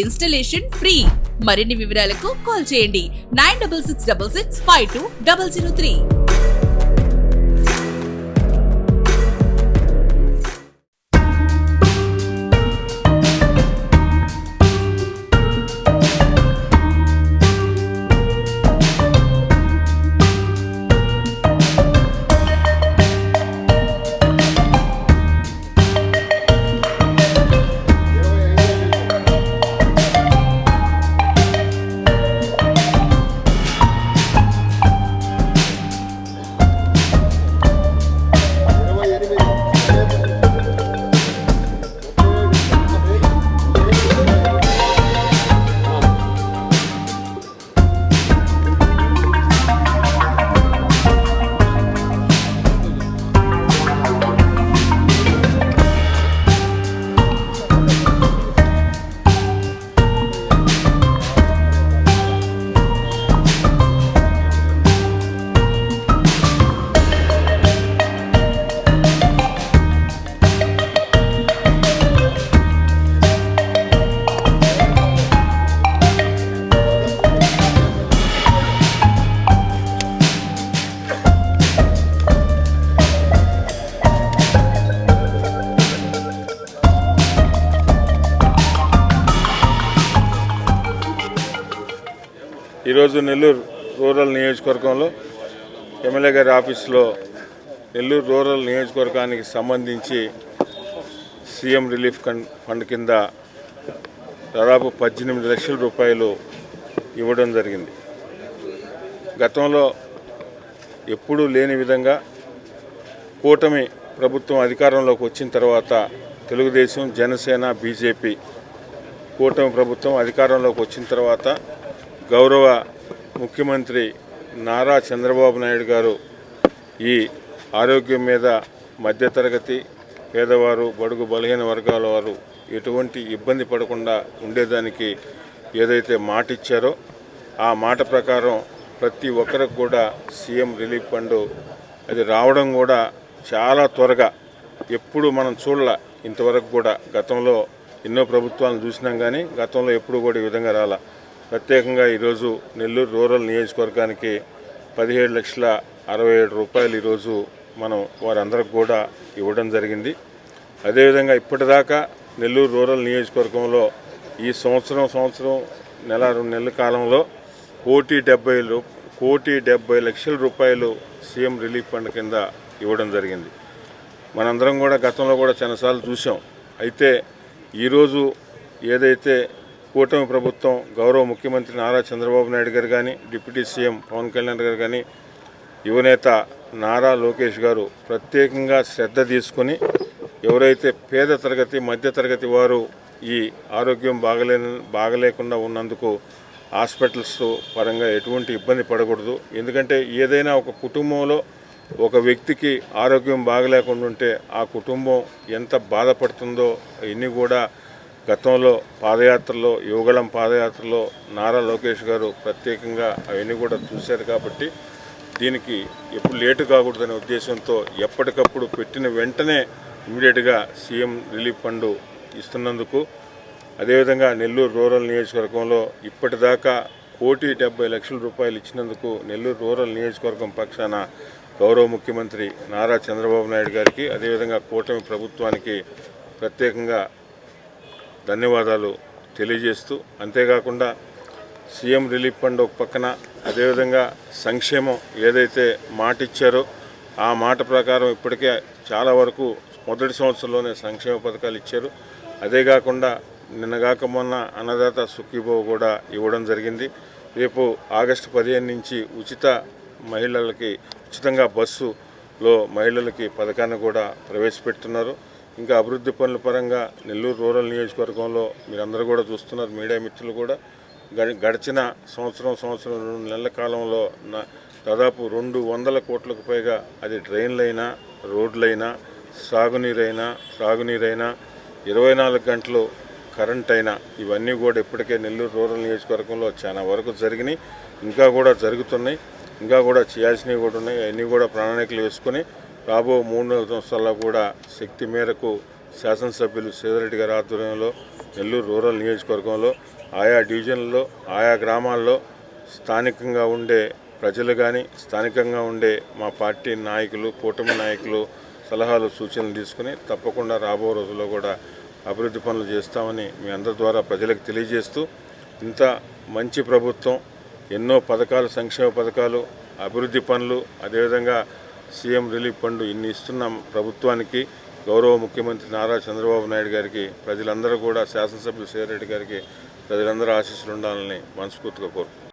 Installation free. మరిన్ని వివరాలకు call చేయండి. Nine double six double six five two double zero three. ఈరోజు Nellore rural నియోజకవర్గంలో ఎమ్మెల్యే గారి ఆఫీస్లో నెల్లూరు రూరల్ నియోజకవర్గానికి సంబంధించి సీఎం రిలీఫ్ ఫండ్ కింద దాదాపు పద్దెనిమిది లక్షల రూపాయలు ఇవ్వడం జరిగింది. గతంలో ఎప్పుడూ లేని విధంగా కూటమి ప్రభుత్వం అధికారంలోకి వచ్చిన తర్వాత తెలుగుదేశం జనసేన బీజేపీ కూటమి ప్రభుత్వం అధికారంలోకి వచ్చిన తర్వాత గౌరవ ముఖ్యమంత్రి నారా చంద్రబాబు నాయుడు గారు ఈ ఆరోగ్యం మీద మధ్యతరగతి పేదవారు బడుగు బలహీన వర్గాల వారు ఎటువంటి ఇబ్బంది పడకుండా ఉండేదానికి ఏదైతే మాట ఇచ్చారో ఆ మాట ప్రకారం ప్రతి ఒక్కరికి కూడా సీఎం రిలీఫ్ ఫండ్ అది రావడం కూడా చాలా త్వరగా. ఎప్పుడు మనం చూడాల ఇంతవరకు కూడా గతంలో ఎన్నో ప్రభుత్వాలను చూసినాం కానీ గతంలో ఎప్పుడు కూడా ఈ విధంగా రాలా. ప్రత్యేకంగా ఈరోజు నెల్లూరు రూరల్ నియోజకవర్గానికి పదిహేడు లక్షల అరవై ఏడు రూపాయలు ఈరోజు మనం వారందరికి కూడా ఇవ్వడం జరిగింది. అదేవిధంగా ఇప్పటిదాకా నెల్లూరు రూరల్ నియోజకవర్గంలో ఈ సంవత్సరం సంవత్సరం నెల రెండు నెలల కాలంలో కోటి డెబ్బై కోటి డెబ్బై లక్షల రూపాయలు సీఎం రిలీఫ్ ఫండ్ కింద ఇవ్వడం జరిగింది. మనందరం కూడా గతంలో కూడా చాలాసార్లు చూసాం అయితే ఈరోజు ఏదైతే కూటమి ప్రభుత్వం గౌరవ ముఖ్యమంత్రి నారా చంద్రబాబు నాయుడు గారు కానీ డిప్యూటీ సీఎం పవన్ కళ్యాణ్ గారు కానీ యువనేత నారా లోకేష్ గారు ప్రత్యేకంగా శ్రద్ధ తీసుకొని ఎవరైతే పేద తరగతి మధ్య తరగతి వారు ఈ ఆరోగ్యం బాగలే బాగలేకుండా ఉన్నందుకు హాస్పిటల్స్ పరంగా ఎటువంటి ఇబ్బంది పడకూడదు. ఎందుకంటే ఏదైనా ఒక కుటుంబంలో ఒక వ్యక్తికి ఆరోగ్యం బాగలేకుండా ఉంటే ఆ కుటుంబం ఎంత బాధపడుతుందో ఇన్ని కూడా గతంలో పాదయాత్రలో యువగళం పాదయాత్రలో నారా లోకేష్ గారు ప్రత్యేకంగా అవన్నీ కూడా చూశారు కాబట్టి దీనికి ఎప్పుడు లేటు కాకూడదనే ఉద్దేశంతో ఎప్పటికప్పుడు పెట్టిన వెంటనే ఇమీడియట్గా సీఎం రిలీఫ్ ఫండ్ ఇస్తున్నందుకు అదేవిధంగా నెల్లూరు రూరల్ నియోజకవర్గంలో ఇప్పటిదాకా కోటి డెబ్బై లక్షల రూపాయలు ఇచ్చినందుకు నెల్లూరు రూరల్ నియోజకవర్గం పక్షాన గౌరవ ముఖ్యమంత్రి నారా చంద్రబాబు నాయుడు గారికి అదేవిధంగా కూటమి ప్రభుత్వానికి ప్రత్యేకంగా ధన్యవాదాలు తెలియజేస్తూ అంతేకాకుండా సీఎం రిలీఫ్ ఫండ్ ఒక పక్కన అదేవిధంగా సంక్షేమం ఏదైతే మాట ఇచ్చారో ఆ మాట ప్రకారం ఇప్పటికే చాలా వరకు మొదటి సంవత్సరంలోనే సంక్షేమ పథకాలు ఇచ్చారు. అదే కాకుండా నిన్నగాక మొన్న అన్నదాత సుఖీభావ కూడా ఇవ్వడం జరిగింది. రేపు ఆగస్టు పదిహేను నుంచి ఉచిత మహిళలకి ఉచితంగా బస్సులో మహిళలకి పథకాన్ని కూడా ప్రవేశపెడుతున్నారు. ఇంకా అభివృద్ధి పనుల పరంగా నెల్లూరు రూరల్ నియోజకవర్గంలో మీరందరూ కూడా చూస్తున్నారు మీడియా మిత్రులు కూడా. గడిచిన సంవత్సరం సంవత్సరం రెండు నెలల కాలంలో నా దాదాపు రెండు వందల కోట్లకు పైగా అది డ్రైన్లైనా రోడ్లైనా సాగునీరైనా సాగునీరైనా ఇరవై నాలుగు గంటలు కరెంట్ అయినా ఇవన్నీ కూడా ఇప్పటికే నెల్లూరు రూరల్ నియోజకవర్గంలో చాలా వరకు జరిగినాయి. ఇంకా కూడా జరుగుతున్నాయి. ఇంకా కూడా చేయాల్సినవి కూడా ఉన్నాయి. అవన్నీ కూడా ప్రణాళికలు వేసుకొని రాబో మూడు సంవత్సరాల్లో కూడా శక్తి మేరకు శాసనసభ్యులు సేదరెడ్డి గారి ఆధ్వర్యంలో నెల్లూరు రూరల్ నియోజకవర్గంలో ఆయా డివిజన్లలో ఆయా గ్రామాల్లో స్థానికంగా ఉండే ప్రజలు కానీ స్థానికంగా ఉండే మా పార్టీ నాయకులు కూటమి నాయకులు సలహాలు సూచనలు తీసుకుని తప్పకుండా రాబో రోజుల్లో కూడా అభివృద్ధి పనులు చేస్తామని మీ అందరి ద్వారా ప్రజలకు తెలియజేస్తూ ఇంత మంచి ప్రభుత్వం ఎన్నో పథకాలు సంక్షేమ పథకాలు అభివృద్ధి పనులు అదేవిధంగా సీఎం రిలీఫ్ ఫండ్ ఇన్ని ఇస్తున్న ప్రభుత్వానికి. గౌరవ ముఖ్యమంత్రి నారా చంద్రబాబు నాయుడు గారికి ప్రజలందరూ కూడా శాసనసభ్యులు సేరెడ్డి గారికి ప్రజలందరూ ఆశీస్సులు ఉండాలని మనస్ఫూర్తిగా కోరుకుంటున్నాను